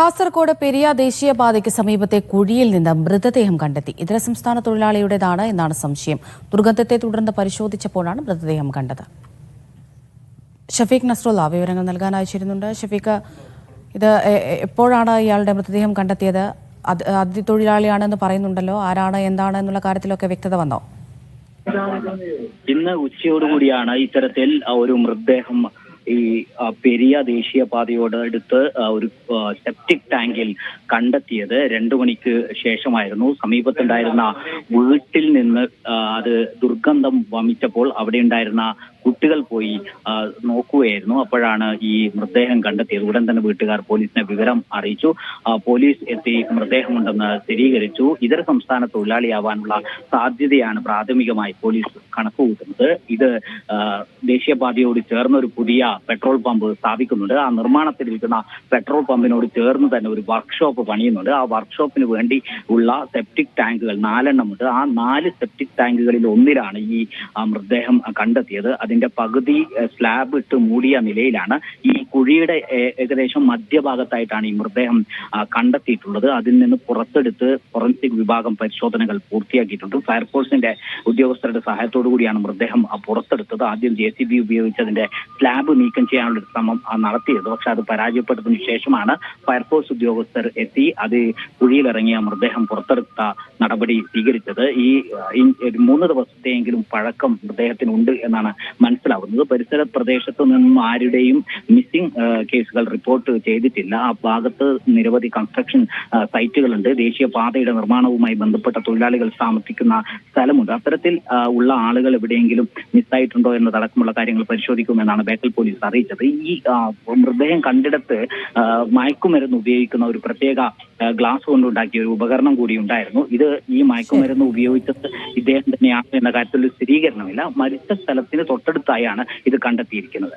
കാസർഗോഡ് പെരിയ ദേശീയപാതയ്ക്ക് സമീപത്തെ കുഴിയിൽ നിന്ന് മൃതദേഹം കണ്ടെത്തി. ഇതര സംസ്ഥാന തൊഴിലാളിയുടേതാണ് എന്നാണ് സംശയം. ദുർഗന്ധത്തെ തുടർന്ന് പരിശോധിച്ചപ്പോഴാണ് മൃതദേഹം കണ്ടത്. ഷഫീഖ് നസ്രുള്ള വിവരങ്ങൾ നൽകാൻ അയച്ചിരുന്നുണ്ട്. ഷഫീഖ് ഇത് എപ്പോഴാണ് ഇയാളുടെ മൃതദേഹം കണ്ടെത്തിയത്? അതിഥി തൊഴിലാളിയാണെന്ന് പറയുന്നുണ്ടല്ലോ. ആരാണ് എന്താണ് എന്നുള്ള കാര്യത്തിലൊക്കെ വ്യക്തത വന്നോ? ഇന്ന് ഉച്ചയോടുകൂടിയാണ് ഇത്തരത്തിൽ ഒരു മൃതദേഹം ഈ പെരിയ ദേശീയപാതയോട് അടുത്ത് ഒരു സെപ്റ്റിക് ടാങ്കിൽ കണ്ടെത്തിയത് രണ്ടു മണിക്ക് ശേഷമായിരുന്നു. സമീപത്തുണ്ടായിരുന്ന വീട്ടിൽ നിന്ന് അത് ദുർഗന്ധം വമിച്ചപ്പോൾ അവിടെ ഉണ്ടായിരുന്ന കുട്ടികൾ പോയി നോക്കുകയായിരുന്നു. അപ്പോഴാണ് ഈ മൃതദേഹം കണ്ടെത്തിയത്. ഉടൻ തന്നെ വീട്ടുകാർ പോലീസിനെ വിവരം അറിയിച്ചു. പോലീസ് എത്തി മൃതദേഹമുണ്ടെന്ന് സ്ഥിരീകരിച്ചു. ഇതര സംസ്ഥാന തൊഴിലാളിയാവാനുള്ള സാധ്യതയാണ് പ്രാഥമികമായി പോലീസ് കണക്കുകൂട്ടുന്നത്. ഇത് ദേശീയപാതയോട് ചേർന്ന് ഒരു പുതിയ പെട്രോൾ പമ്പ് സ്ഥാപിക്കുന്നുണ്ട്. ആ നിർമ്മാണത്തിലിരിക്കുന്ന പെട്രോൾ പമ്പിനോട് ചേർന്ന് തന്നെ ഒരു വർക്ക്ഷോപ്പ് പണിയുന്നുണ്ട്. ആ വർക്ക്ഷോപ്പിന് വേണ്ടി ഉള്ള സെപ്റ്റിക് ടാങ്കുകൾ നാലെണ്ണമുണ്ട്. ആ നാല് സെപ്റ്റിക് ടാങ്കുകളിൽ ഒന്നിലാണ് ഈ മൃതദേഹം കണ്ടെത്തിയത്. അതിന്റെ പകുതി സ്ലാബ് ഇട്ട് മൂടിയ നിലയിലാണ് ഈ കുഴിയുടെ ഏകദേശം മധ്യഭാഗത്തായിട്ടാണ് ഈ മൃതദേഹം കണ്ടെത്തിയിട്ടുള്ളത്. അതിൽ നിന്ന് പുറത്തെടുത്ത് ഫോറൻസിക് വിഭാഗം പരിശോധനകൾ പൂർത്തിയാക്കിയിട്ടുണ്ട്. ഫയർഫോഴ്സിന്റെ ഉദ്യോഗസ്ഥരുടെ സഹായത്തോടു കൂടിയാണ് മൃതദേഹം പുറത്തെടുത്തത്. ആദ്യം ജെ സി ബി ഉപയോഗിച്ച് അതിന്റെ സ്ലാബ് നീക്കം ചെയ്യാനുള്ള ശ്രമം നടത്തിയത്. പക്ഷെ അത് പരാജയപ്പെട്ടതിനു ശേഷമാണ് ഫയർഫോഴ്സ് ഉദ്യോഗസ്ഥർ എത്തി അത് കുഴിയിലിറങ്ങിയ മൃതദേഹം പുറത്തെടുത്ത നടപടി സ്വീകരിച്ചത്. ഈ മൂന്ന് ദിവസത്തെയെങ്കിലും പഴക്കം മൃതദേഹത്തിനുണ്ട് എന്നാണ് മനസ്സിലാവുന്നത്. പരിസര പ്രദേശത്ത് നിന്നും ആരുടെയും മിസ്സിംഗ് കേസുകൾ റിപ്പോർട്ട് ചെയ്തിട്ടില്ല. ആ ഭാഗത്ത് നിരവധി കൺസ്ട്രക്ഷൻ സൈറ്റുകളുണ്ട് ദേശീയപാതയുടെ നിർമ്മാണവുമായി ബന്ധപ്പെട്ട തൊഴിലാളികൾ താമസിക്കുന്ന സ്ഥലമുണ്ട്. അത്തരത്തിൽ ഉള്ള ആളുകൾ എവിടെയെങ്കിലും മിസ്സായിട്ടുണ്ടോ എന്നതടക്കമുള്ള കാര്യങ്ങൾ പരിശോധിക്കുമെന്നാണ് ബേക്കൽ പോലീസ് അറിയിച്ചത്. ഈ മൃതദേഹം കണ്ടിടത്ത് മയക്കുമരുന്ന് ഉപയോഗിക്കുന്ന ഒരു പ്രത്യേക ഗ്ലാസ് കൊണ്ടുണ്ടാക്കിയ ഒരു ഉപകരണം കൂടി ഉണ്ടായിരുന്നു. ഇത് ഈ മയക്കുമരുന്ന് ഉപയോഗിച്ചത് ഇദ്ദേഹം തന്നെയാണ് എന്ന കാര്യത്തിൽ സ്ഥിരീകരണമില്ല. മരിച്ച സ്ഥലത്തിന് തൊട്ടടുത്തായാണ് ഇത് കണ്ടെത്തിയിരിക്കുന്നത്.